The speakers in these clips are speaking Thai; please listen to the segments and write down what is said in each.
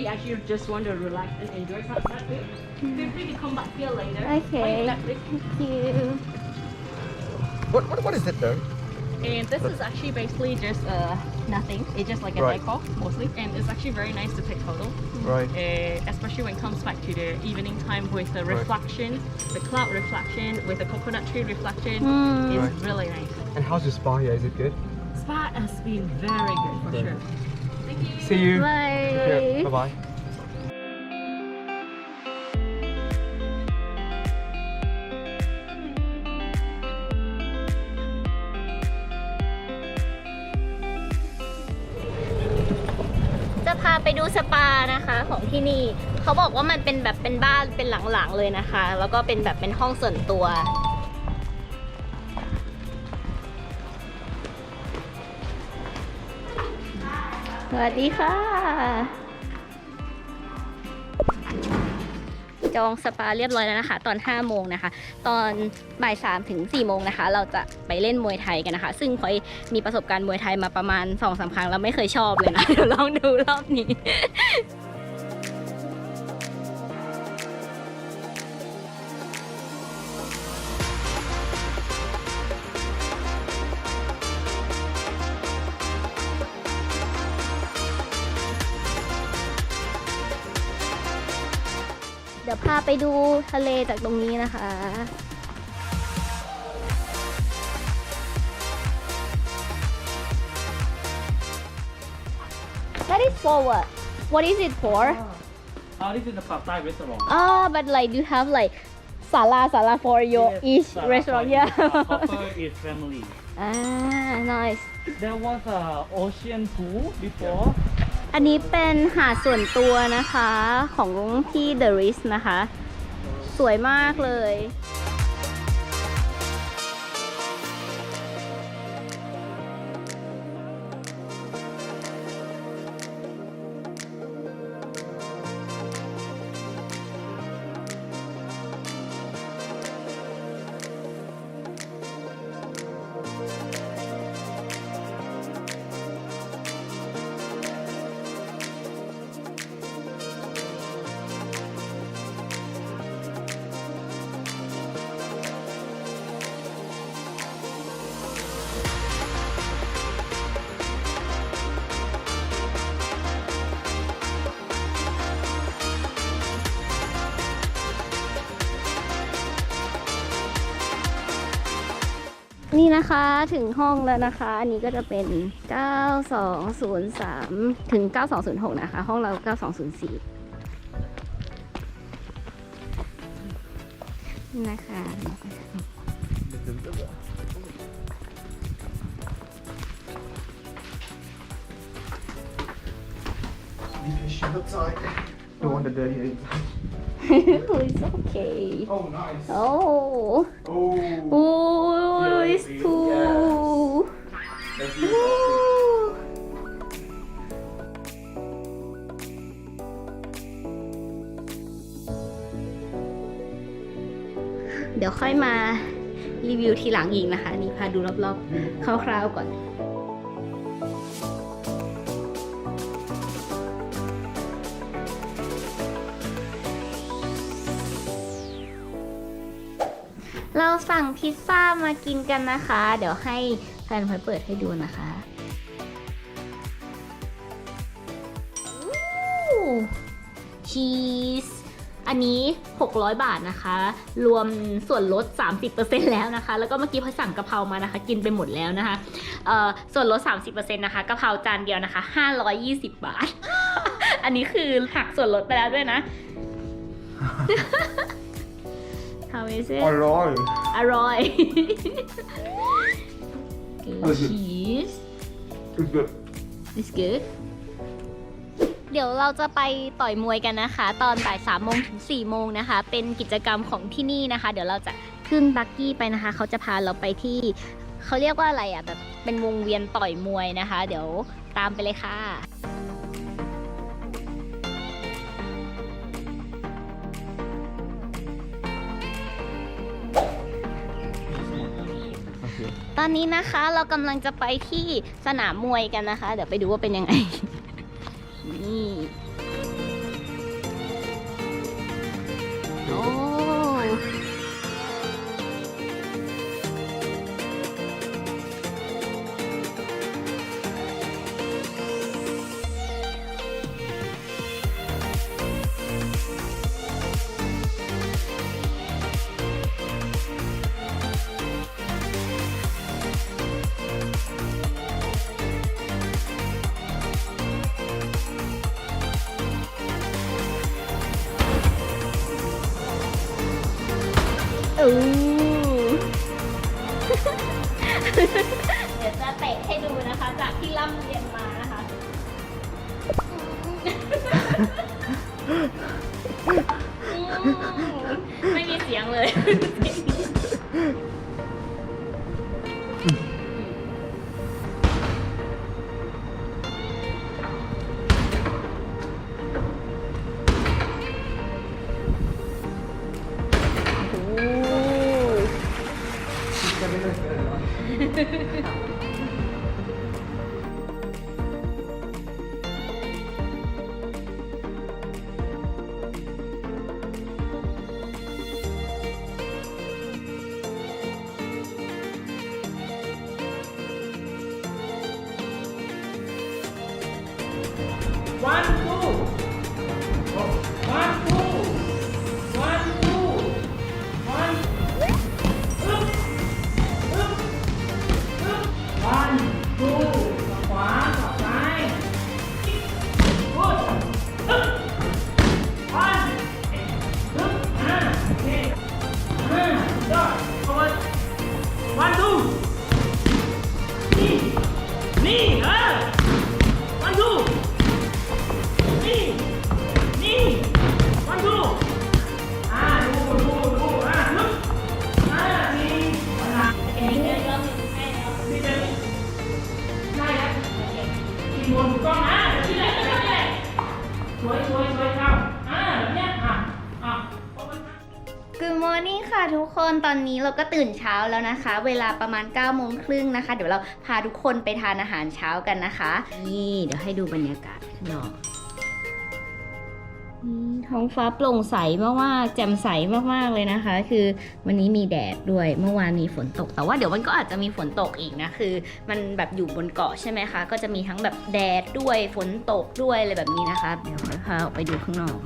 you actually just want to relax and enjoy sunset, feel free to come back here later. Okay. Thank you What, what, what is it though? And this is actually basically just uh, nothing. It's just like a Right. decor mostly, and it's actually very nice to take photo, Right. uh, especially when it comes back to the evening time with the Right. reflection, the cloud reflection, with the coconut tree reflection. Hmm. It's Right. really nice. And how's the spa here? Is it good? Spa has been very good for Right. sure. Thank you. See you. Bye Bye bye. จะพาไปดูสปานะคะของที่นี่ เขาบอกว่ามันเป็นแบบเป็นบ้านเป็นหลังๆเลยนะคะ แล้วก็เป็นแบบเป็นห้องส่วนตัว สวัสดีค่ะ จองสปาเรียบร้อยแล้วนะคะ ตอน 5 โมงนะคะ ตอนบ่าย3ถึง4โมงนะคะ เราจะไปเล่นมวยไทยกันนะคะ ซึ่งพอยมีประสบการณ์มวยไทยมาประมาณ2อสาครั้งแล้วไม่เคยชอบเลยนะเดี๋ยวลองดูรอบนี้ ดี๋ยวพาไปดูทะเลจากตรงนี้นะคะ That is for what? What is it for? Uh, this is the pad thai restaurant. Ah, but like you have like sala sala for your Yes, each Sarah restaurant, Point. yeah. Uh, Copper is family. ah, nice. There was a ocean pool before. อันนี้เป็นหาดส่วนตัวนะคะของพี่เดริสนะคะ สวยมากเลย นี่นะคะถึงห้องแล้วนะคะ อันนี้ก็จะเป็น 9203 ถึง 9206 นะคะ ห้องเรา 9204นี่นะคะ outside. Don't want the dirty inside. it's okay. Oh, nice. Oh, Oh. Oh, it's Yes. cool. That's Ooh. เดี๋ยวค่อยมารีวิวทีหลังอีกนะคะ นี่พาดูรอบๆคร่าวๆก่อน เราสั่งพิซซ่ามากินกันนะคะ เดี๋ยวให้แฟนพลอยเปิดให้ดูนะคะชีสอันนี้ 600 บาทนะคะ รวมส่วนลด 30%แล้วนะคะ แล้วก็เมื่อกี้พอสั่งกะเพรามานะคะ กินไปหมดแล้วนะคะส่วนลด 30%นะคะกะเพราจานเดียวนะคะ 520 บาท อันนี้คือหักส่วนลดไปแล้วด้วยนะ How is it? Alright. อร่อย How is it? cheese It's good. is good เดี๋ยวเราจะไปต่อยมวยกันนะคะ ตอนบ่ายสามโมงถึงสี่โมงนะคะ เป็นกิจกรรมของที่นี่นะคะ เดี๋ยวเราจะขึ้นบักกี้ไปนะคะ เขาจะพาเราไปที่ เขาเรียกว่าอะไรอะแบบเป็นวงเวียนต่อยมวยนะคะ เดี๋ยวตามไปเลยค่ะ ตอนนี้นะคะเรากำลังจะไปที่สนามมวยกันนะคะ เดี๋ยวไปดูว่าเป็นยังไง นี่ อู้เดี๋ยวจะเตะให้ดูนะคะ จากที่ร่ำเรียนมานะคะ ไม่มีเสียงเลย 下面那个 ค่ะทุกคนตอนนี้เราก็ตื่นเช้าแล้วนะคะ เวลาประมาณ9โมงครึ่งนะคะ เดี๋ยวเราพาทุกคนไปทานอาหารเช้ากันนะคะ นี่เดี๋ยวให้ดูบรรยากาศข้างนอกนี่ท้องฟ้าโปร่งใสมากๆแจ่มใสมากๆเลยนะคะ คือวันนี้มีแดดด้วยเมื่อวานมีฝนตก แต่ว่าเดี๋ยวมันก็อาจจะมีฝนตกอีกนะ คือ มันแบบอยู่บนเกาะใช่ไหมคะ ก็จะมีทั้งแบบแดดด้วยฝนตกด้วยอะไรแบบนี้นะคะ เดี๋ยวพาออกไปดูข้างนอก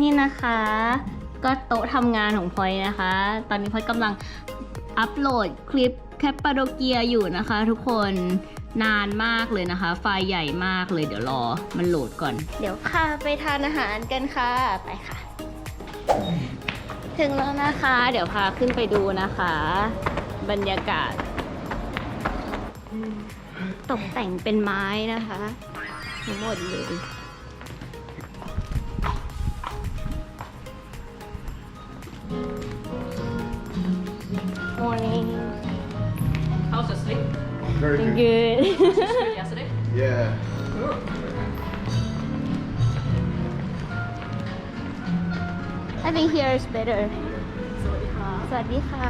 นี่นะคะ ก็โต๊ะทำงานของพลอยนะคะ ตอนนี้พลอยกำลังอัปโหลดคลิปแคปปาโดเกียอยู่นะคะ ทุกคนนานมากเลยนะคะ ไฟล์ใหญ่มากเลยเดี๋ยวรอมันโหลดก่อน เดี๋ยวพาไปทานอาหารกันค่ะ ไปค่ะ ถึงแล้วนะคะ เดี๋ยวพาขึ้นไปดูนะคะ บรรยากาศ ตกแต่งเป็นไม้นะคะ ทั้งหมดเลย Very good. Good. Yesterday? Yeah. I think here is better. สวัสดีค่ะ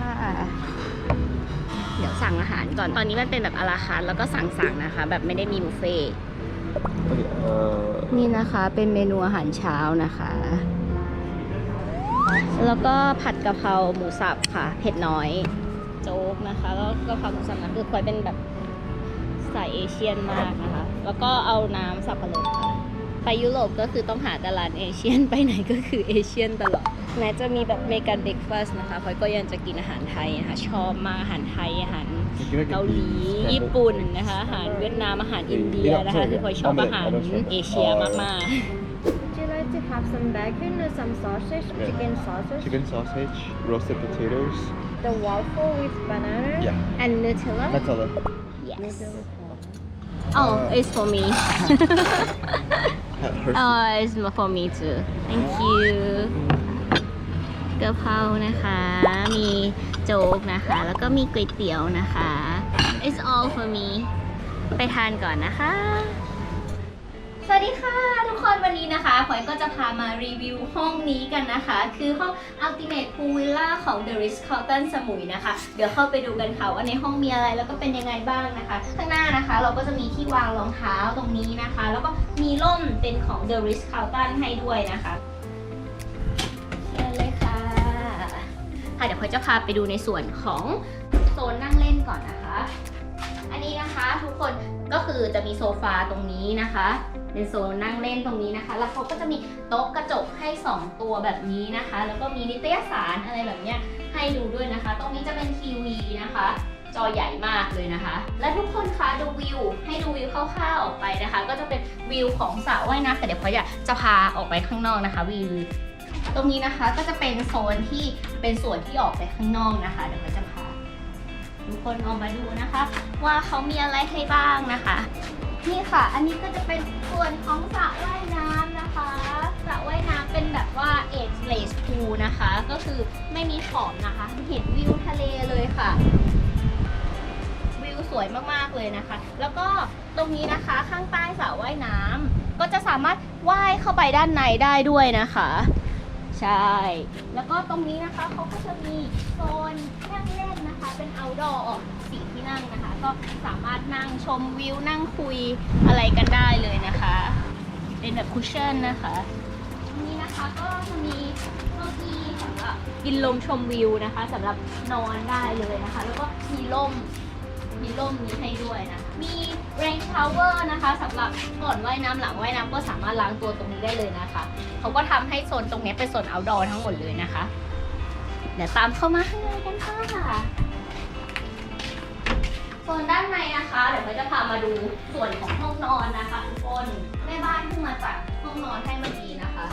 เดี๋ยวสั่งอาหารก่อน ตอนนี้มันเป็นแบบอาราคาร์ทแล้วก็สั่งสั่งๆนะคะ แบบไม่ได้มีบุฟเฟ่ต์ Okay. Uh, นี่นะคะเป็นเมนูอาหารเช้านะคะ แล้วก็ผัดกะเพราหมูสับค่ะ เผ็ดน้อย โจ๊กนะคะ แล้วก็กะเพราหมูสับนะคือพลอยเป็นแบบ สายเอเชียนมากนะคะ แล้วก็เอาน้ำสับปะรดค่ะ ไปยุโรปก็คือต้องหาแต่ร้านเอเชียน ไปไหนก็คือเอเชียนตลอด แม้จะมีแบบเมกันเบรกฟาสนะคะพลอยก็ยังจะกินอาหารไทยนะคะ ชอบมากอาหารไทยอาหารเกาหลี ญี่ปุ่นนะคะ อาหารเวียดนาม อาหารอินเดียนะคะคือพลอยชอบอาหารเอเชียมาก Would you like to have some bacon or some sausage, Yeah. chicken sausage, chicken sausage, roasted potatoes. the waffle with banana? Yeah. ๆ and Nutella Nutella. Yes oh it's for me Her- oh it's for me too thank you กะเพรานะคะ มีโจ๊กนะคะ แล้วก็มีก๋วยเตี๋ยวนะคะ it's all for me ไปทานก่อนนะคะ สวัสดีค่ะ ทุกคนวันนี้นะคะพลอยก็จะพามารีวิวห้องนี้กันนะคะ คือห้อง Ultimate Pool Villa ของ The Ritz Carlton สมุยนะคะ เดี๋ยวเข้าไปดูกันค่ะว่าในห้องมีอะไรแล้วก็เป็นยังไงบ้างนะคะ ข้างหน้านะคะเราก็จะมีที่วางรองเท้าตรงนี้นะคะ แล้วก็มีร่มเป็นของ The Ritz Carlton ให้ด้วยนะคะเชิญเลยค่ะค่ะเดี๋ยวพลอยจะพาไปดูในส่วนของโซนนั่งเล่นก่อนนะคะ อันนี้นะคะทุกคนก็คือจะมีโซฟาตรงนี้นะคะ เป็นโซนนั่งเล่นตรงนี้นะคะ แล้วเขาก็จะมีโต๊ะกระจกให้ 2 ตัวแบบนี้นะคะ แล้วก็มีนิตยสารอะไรแบบเนี้ยให้ดูด้วยนะคะ ตรงนี้จะเป็นทีวีนะคะ จอใหญ่มากเลยนะคะ และทุกคนคะดูวิว ให้ดูวิวคร่าวๆออกไปนะคะ ก็จะเป็นวิวของสระว่ายน้ำแต่เดี๋ยวพอยจะจะพาออกไปข้างนอกนะคะ วิวตรงนี้นะคะก็จะเป็นโซนที่เป็นส่วนที่ออกไปข้างนอกนะคะ เดี๋ยวพอยจะพาทุกคนออกมาดูนะคะ ว่าเขามีอะไรให้บ้างนะคะ นี่ค่ะ อันนี้ก็จะเป็นส่วนของสระว่ายน้ำนะคะสระว่ายน้ำเป็นแบบว่า age place pool นะคะ ก็คือไม่มีขอบนะคะ เห็นวิวทะเลเลยค่ะ วิวสวยมากๆเลยนะคะ แล้วก็ตรงนี้นะคะข้างใต้สระว่ายน้ำก็จะสามารถว่ายเข้าไปด้านในได้ด้วยนะคะ ใช่ แล้วก็ตรงนี้นะคะเขาก็จะมีโซนนั่งเล่นนะคะ เป็น outdoor ออกสี่ที่นั่งนะคะ ก็สามารถนั่งชมวิวนั่งคุยอะไรกันได้เลยนะคะ เป็นแบบคุชเช่นนะคะตรงนี้นะคะก็จะมีเก้าอี้สำหรับกินลมชมวิวนะคะสำหรับนอนได้เลยนะคะ แล้วก็มีร่มมีร่มนี้ให้ด้วยนะ มีเรนชาวเวอร์นะคะสำหรับก่อนว่ายน้ำหลังว่ายน้ำก็สามารถล้างตัวตรงนี้ได้เลยนะคะเขาก็ทำให้โซนตรงนี้เป็นโซน outdoor ทั้งหมดเลยนะคะ เดี๋ยวตามเข้ามาข้างในกันค่ะ โซนด้านในนะคะ เดี๋ยวเราจะพามาดูส่วนของห้องนอนนะคะทุกคนแม่บ้านเพิ่งมาจัดห้องนอนให้เมื่อกี้นะคะ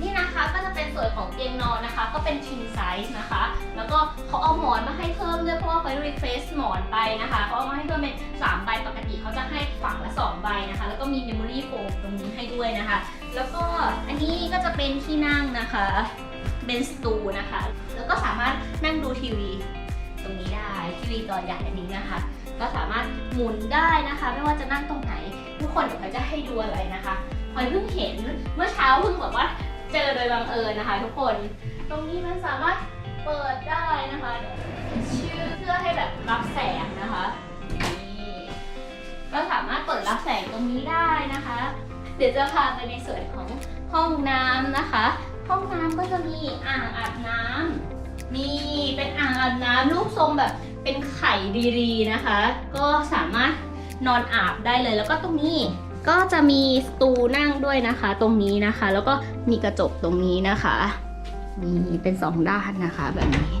นี่นะคะก็จะเป็นส่วนของเตียงนอนนะคะ ก็เป็น king size นะคะ แล้วก็เขาเอาหมอนมาให้เพิ่มด้วยเพราะว่าเขารีเฟซหมอนไปนะคะเขาเอามาให้เพิ่มเป็น3ใบปกติเขาจะให้ฝั่งละ2ใบนะคะ แล้วก็มี memory foam ตรงนี้ให้ด้วยนะคะ แล้วก็อันนี้ก็จะเป็นที่นั่งนะคะเป็นสตูนะคะ แล้วก็สามารถนั่งดูทีวี ทีวีจอใหญ่อันนี้นะคะ ก็สามารถหมุนได้นะคะ ไม่ว่าจะนั่งตรงไหน ทุกคนเดี๋ยวเขาจะให้ดูอะไรนะคะพอยเพิ่งเห็นเมื่อเช้าเพิ่งแบบว่าเจอโดยบังเอิญนะคะ ทุกคน ตรงนี้มันสามารถเปิดได้นะคะเดี๋ยวชื่อเพื่อให้แบบรับแสงนะคะนี่ก็สามารถเปิดรับแสงตรงนี้ได้นะคะ เดี๋ยวจะพาไปในส่วนของห้องน้ำนะคะ ห้องน้ำก็จะมีอ่างอาบน้ำนี่เป็นอ่างอาบน้ำรูปทรงแบบ เป็นไข่ดีๆนะคะ ก็สามารถนอนอาบได้เลยแล้วก็ตรงนี้ก็จะมีสตูนั่งด้วยนะคะ ตรงนี้นะคะ แล้วก็มีกระจกตรงนี้นะคะนี่เป็นสองด้านนะคะแบบนี้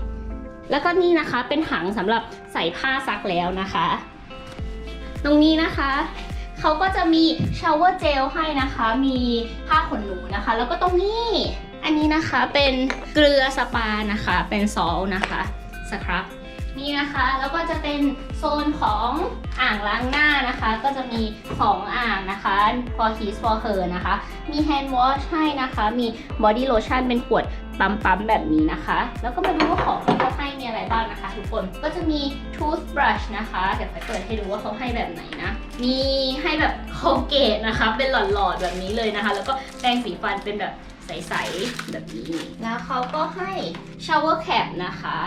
แล้วก็นี่นะคะเป็นถังสำหรับใส่ผ้าซักแล้วนะคะ ตรงนี้นะคะเขาก็จะมีชาวเวอร์เจลให้นะคะ มีผ้าขนหนูนะคะ แล้วก็ตรงนี้อันนี้นะคะเป็นเกลือสปานะคะ เป็นซอลนะคะสครับ นี่นะคะ แล้วก็จะเป็นโซนของอ่างล้างหน้านะคะ ก็จะมี 2 อ่างนะคะ for his for her นะคะ มี hand wash ให้นะคะ มี body lotion เป็นขวดปั๊มๆแบบนี้นะคะ แล้วก็มาดูว่าของที่เขาให้มีอะไรบ้างนะคะ ทุกคนก็จะมี toothbrush นะคะ เดี๋ยวไปเปิดให้ดูว่าเขาให้แบบไหนนะ มีให้แบบ Colgate นะคะ เป็นหลอดๆแบบนี้เลยนะคะ แล้วก็แปรงสีฟันเป็นแบบใสๆแบบนี้ แล้วเขาก็ให้ shower cap นะคะ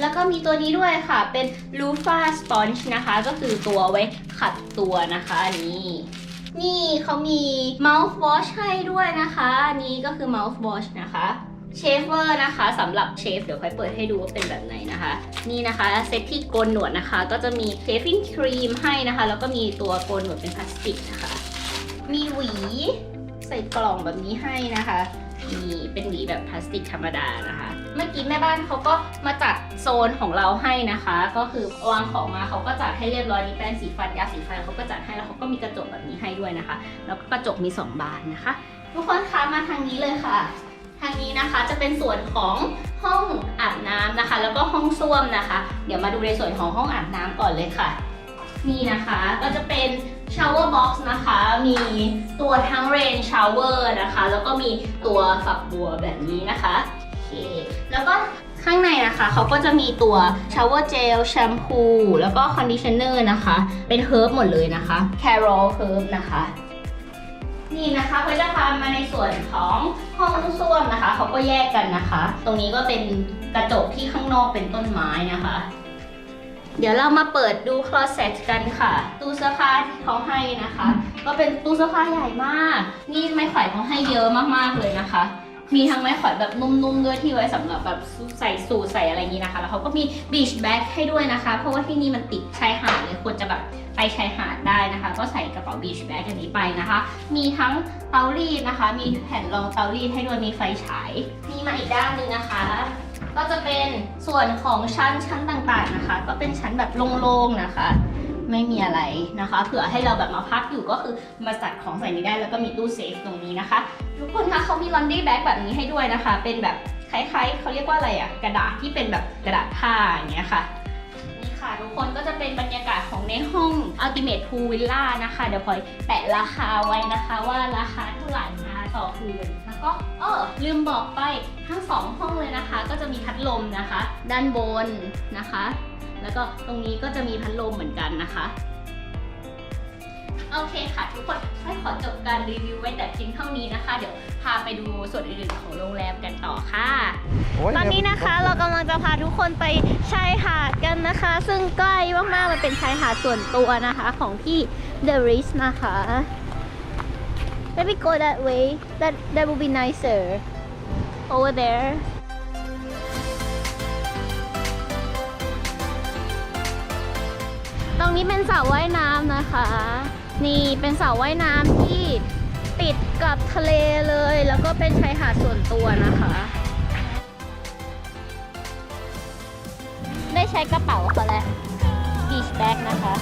แล้วก็มีตัวนี้ด้วยค่ะ เป็น loofah sponge นะคะ ก็คือตัวไว้ขัดตัวนะคะอันนี้นี่เขามี mouthwash ให้ด้วยนะคะอันนี้ก็คือ mouthwash นะคะเชฟเวอร์นะคะสำหรับเชฟเดี๋ยวค่อยเปิดให้ดูว่าเป็นแบบไหนนะคะ นี่นะคะเซตที่โกนหนวดนะคะ ก็จะมี shaving cream ให้นะคะ แล้วก็มีตัวโกนหนวดเป็นพลาสติกนะคะ มีหวี ใส่กล่องแบบนี้ให้นะคะนี่เป็นหวีแบบพลาสติกธรรมดานะคะ เมื่อกี้แม่บ้านเขาก็มาจัดโซนของเราให้นะคะ ก็คือวางของมาเขาก็จัดให้เรียบร้อยนี่แปรงสีฟันยาสีฟันเขาก็จัดให้แล้วเขาก็มีกระจกแบบนี้ให้ด้วยนะคะ แล้วก็กระจกมี 2 บานนะคะ ทุกคนคะมาทางนี้เลยค่ะ ทางนี้นะคะจะเป็นส่วนของห้องอาบน้ำนะคะ แล้วก็ห้องส้วมนะคะ เดี๋ยวมาดูในส่วนของห้องอาบน้ำก่อนเลยค่ะ นี่นะคะก็จะเป็น shower box นะคะ มีตัวทั้ง rain shower นะคะ แล้วก็มีตัวฝักบัวแบบนี้นะคะโอเคแล้วก็ข้างในนะคะเขาก็จะมีตัว shower gel แชมพู แล้วก็ conditioner นะคะ เป็น herb หมดเลยนะคะ carol herb นะคะนี่นะคะเขาจะพามาในส่วนของห้องส้วมนะคะ เขาก็แยกกันนะคะ ตรงนี้ก็เป็นกระจกที่ข้างนอกเป็นต้นไม้นะคะ เดี๋ยวเรามาเปิดดูคลอเซ็ตกันค่ะ ตู้เสื้อผ้าที่เขาให้นะคะ ก็เป็นตู้เสื้อผ้าใหญ่มาก นี่ไม้แขวนเขาให้เยอะมากๆเลยนะคะ มีทั้งไม้แขวนแบบนุ่มๆด้วยที่ไว้สำหรับแบบใส่สูทใส่อะไรนี้นะคะ แล้วเขาก็มีบีชแบ็กให้ด้วยนะคะ เพราะว่าที่นี่มันติดชายหาดเลยควรจะแบบไปชายหาดได้นะคะ ก็ใส่กระเป๋าบีชแบ็กอันนี้ไปนะคะ มีทั้งเตารีดนะคะ มีแผ่นรองเตารีดให้ด้วยมีไฟฉาย มีมาอีกด้านหนึ่งนะคะ ก็จะเป็นส่วนของชั้นชั้นต่างๆนะคะ ก็เป็นชั้นแบบโล่งๆนะคะ ไม่มีอะไรนะคะเผื่อให้เราแบบมาพักอยู่ก็คือมาจัดของใส่นี้ได้แล้วก็มีตู้เซฟตรงนี้นะคะทุกคนคะเขามีลอนดี้แบ็กแบบนี้ให้ด้วยนะคะ เป็นแบบคล้ายๆเขาเรียกว่าอะไรอะกระดาษที่เป็นแบบกระดาษผ้าอย่างเงี้ยค่ะนี่ค่ะทุกคนก็จะเป็นบรรยากาศของในห้อง Ultimate Pool Villa นะคะ เดี๋ยวพลอยแปะราคาไว้นะคะว่าราคาเท่าไหร่นะคะ ต่อคืน แล้วก็เออลืมบอกไปทั้งสองห้องเลยนะคะ ก็จะมีพัดลมนะคะ ด้านบนนะคะ แล้วก็ตรงนี้ก็จะมีพัดลมเหมือนกันนะคะโอเคค่ะทุกคนค่อยขอจบการรีวิวไว้แต่เพียงเท่านี้นะคะ เดี๋ยวพาไปดูส่วนอื่นๆของโรงแรมกันต่อค่ะ ตอนนี้นะคะเรากำลังจะพาทุกคนไปชายหาดกันนะคะ ซึ่งใกล้มากๆมันเป็นชายหาดส่วนตัวนะคะของที่ The Ritz นะคะ Maybe go that way that that will be nicer over there ตรงนี้เป็นสระว่ายน้ำนะคะ นี่เป็นสระว่ายน้ำที่ติดกับทะเลเลย แล้วก็เป็นชายหาดส่วนตัวนะคะ ได้ใช้กระเป๋าเขาแล้ว beach bag นะคะ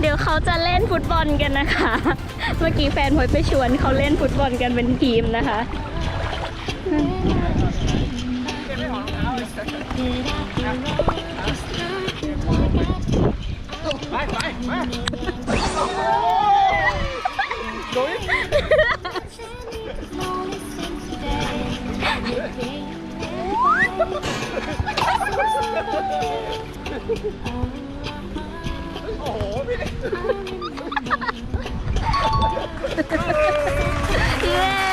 เดี๋ยวเขาจะเล่นฟุตบอลกันนะคะ เมื่อกี้แฟนพอยไปชวนเขาเล่นฟุตบอลกันเป็นทีมนะคะไปไปมาโอ้ โหพี่พี่แม่